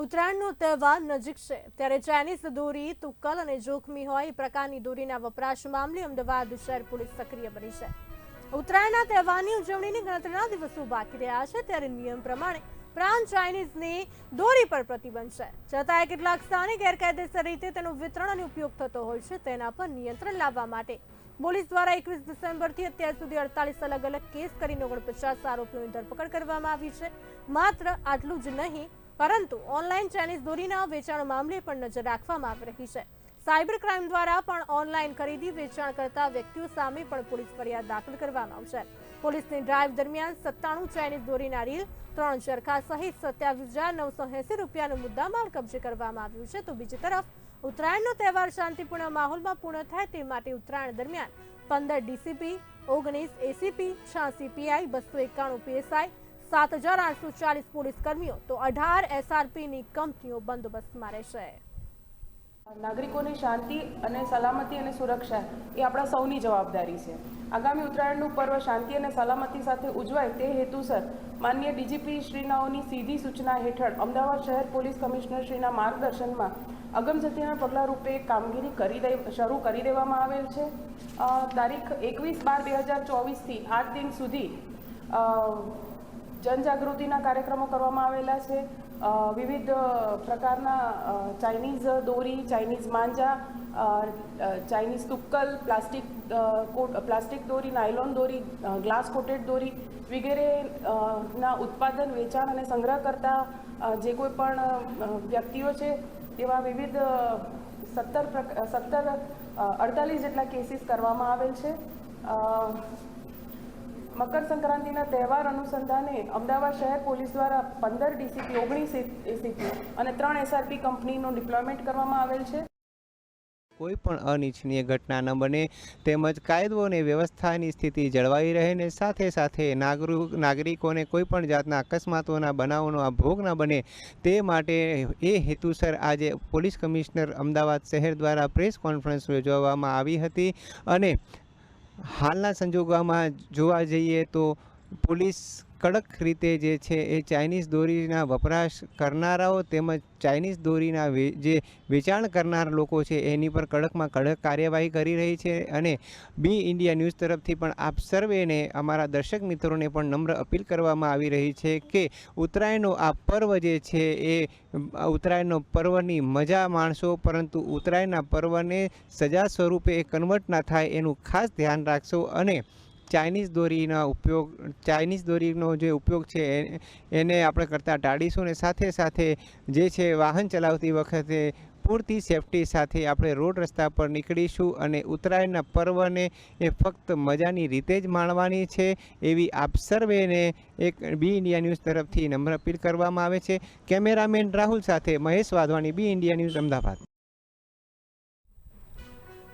ઉત્તરાયણનો તહેવાર નજીક છે. ત્યારે ચાઇનીઝ દોરી, તુક્કલ અને જોખમી હોય એ પ્રકારની દોરીના વપરાશ મામલે અમદાવાદ શહેર પોલીસ સક્રિય બની છે. ઉત્તરાયણના તહેવારની ઉજવણીની ગણતરીના દિવસો બાકી રહ્યા છે ત્યારે નિયમ પ્રમાણે પ્રાણ ચાઇનીઝની દોરી પર પ્રતિબંધ છે. છતાંય કેટલાક સ્થાને ગેરકાયદેસર રીતે તેનું વિતરણ અને ઉપયોગ થતો હોય છે, તેના પર નિયંત્રણ લાવવા માટે પોલીસ દ્વારા એકવીસ ડિસેમ્બરથી અત્યાર સુધી અડતાલીસ અલગ અલગ કેસ કરીને ઓગણપચાસ આરોપીઓની ધરપકડ કરવામાં આવી છે. માત્ર આટલું જ નહીં પરંતુ ઓનલાઈન ચાઇનીઝ દોરીના વેચાણ મામલે પણ નજર રાખવામાં આવી રહી છે. સાયબર ક્રાઇમ દ્વારા પણ ઓનલાઈન ખરીદી વેચાણ કરતા વ્યક્તિઓ સામે પણ પોલીસ ફરિયાદ દાખલ કરવામાં આવશે. પોલીસની ડ્રાઈવ દરમિયાન સત્તાણું ચાઇનીઝ દોરીના રીલ, ત્રણ ચરખા સહિત સત્યાવીસ હજાર નવસો એસી રૂપિયાનું મુદ્દામાલ કબજે કરવામાં આવ્યું છે. તો બીજી તરફ, ઉત્તરાયણનો તહેવાર શાંતિપૂર્ણ માહોલમાં પૂર્ણ થાય તે માટે ઉત્તરાયણ દરમિયાન પંદર ડીસીપી, ઓગણીસ એસીપી, છ્યાસી પીઆઈ, બસો એકાણું પીએસઆઈ સાત હજાર આઠસો ચાલીસ પોલીસ કર્મીઓ તો અઢાર એસઆરપીની કંપનીઓ બંદોબસ્તમાં રહેશે. નાગરિકોની શાંતિ અને સલામતી અને સુરક્ષા એ આપણા સૌની જવાબદારી છે. આગામી ઉત્તરાયણનું પર્વ શાંતિ અને સલામતી સાથે ઉજવાય તે હેતુસર માન્ય ડીજીપી શ્રીનાઓની સીધી સૂચના હેઠળ અમદાવાદ શહેર પોલીસ કમિશનર શ્રીના માર્ગદર્શનમાં અગમચેતીના પગલાં રૂપે કામગીરી કરી શરૂ કરી દેવામાં આવેલ છે. તારીખ એકવીસ બાર બે હજાર ચોવીસથી આઠ દિન સુધી જનજાગૃતિના કાર્યક્રમો કરવામાં આવેલા છે. વિવિધ પ્રકારના ચાઇનીઝ દોરી ચાઇનીઝ માંજા ચાઇનીઝ તુક્કલ, પ્લાસ્ટિક પ્લાસ્ટિક દોરી, નાયલોન દોરી ગ્લાસ કોટેડ દોરી વગેરે ના ઉત્પાદન, વેચાણ અને સંગ્રહ કરતા જે કોઈ પણ વ્યક્તિઓ છે તેવા વિવિધ સત્તર સત્તર અડતાલીસ જેટલા કેસીસ કરવામાં આવેલ છે. મકર સંક્રાંતિના તહેવાર અનુસંધાને અમદાવાદ શહેર પોલીસ દ્વારા પંદર ડીસીપી, ઓગણીસ એસીપી અને ત્રણ એસઆરપી કંપનીનું ડિપ્લોયમેન્ટ કરવામાં આવેલ છે. કોઈ પણ અનિચ્છનીય ઘટના ન બને, તેમજ કાયદો અને વ્યવસ્થાની સ્થિતિ જળવાઈ રહે ને સાથે સાથે નાગરિક નાગરિકોને કોઈ પણ જાતના અકસ્માતોના બનાવોનો આ ભોગ ન બને, તે માટે એ હેતુસર આજે પોલીસ કમિશનર અમદાવાદ શહેર દ્વારા પ્રેસ કોન્ફરન્સ યોજવામાં આવી હતી અને હાલના સંજોગોમાં જોવા જઈએ તો પોલીસ કડક રીતે જે છે એ ચાઇનીઝ દોરીના વપરાશ કરનારાઓ તેમજ ચાઇનીઝ દોરીના જે વેચાણ કરનાર લોકો છે એની પર કડકમાં કડક કાર્યવાહી કરી રહી છે અને બી ઇન્ડિયા ન્યૂઝ તરફથી પણ આપ સર્વેને અમારા દર્શક મિત્રોને પણ નમ્ર અપીલ કરવામાં આવી રહી છે કે ઉત્તરાયણનો આ પર્વ જે છે એ, ઉત્તરાયણનો પર્વની મજા માણશો પરંતુ ઉત્તરાયણના પર્વને સજા સ્વરૂપે કન્વર્ટ ના થાય એનું ખાસ ધ્યાન રાખશો અને ચાઇનીઝ દોરીના ઉપયોગ, ચાઇનીઝ દોરીનો જે ઉપયોગ છે એને આપણે કરતાં ટાળીશું અને સાથે સાથે જે છે વાહન ચલાવતી વખતે પૂરતી સેફટી સાથે આપણે રોડ રસ્તા પર નીકળીશું અને ઉત્તરાયણના પર્વને એ ફક્ત મજાની રીતે જ માણવાની છે એવી આપ સર્વેને એક બી ઇન્ડિયા ન્યૂઝ તરફથી નમ્ર અપીલ કરવામાં આવે છે. કેમેરામેન રાહુલ સાથે Mahesh Wadhwani B India news Ahmedabad.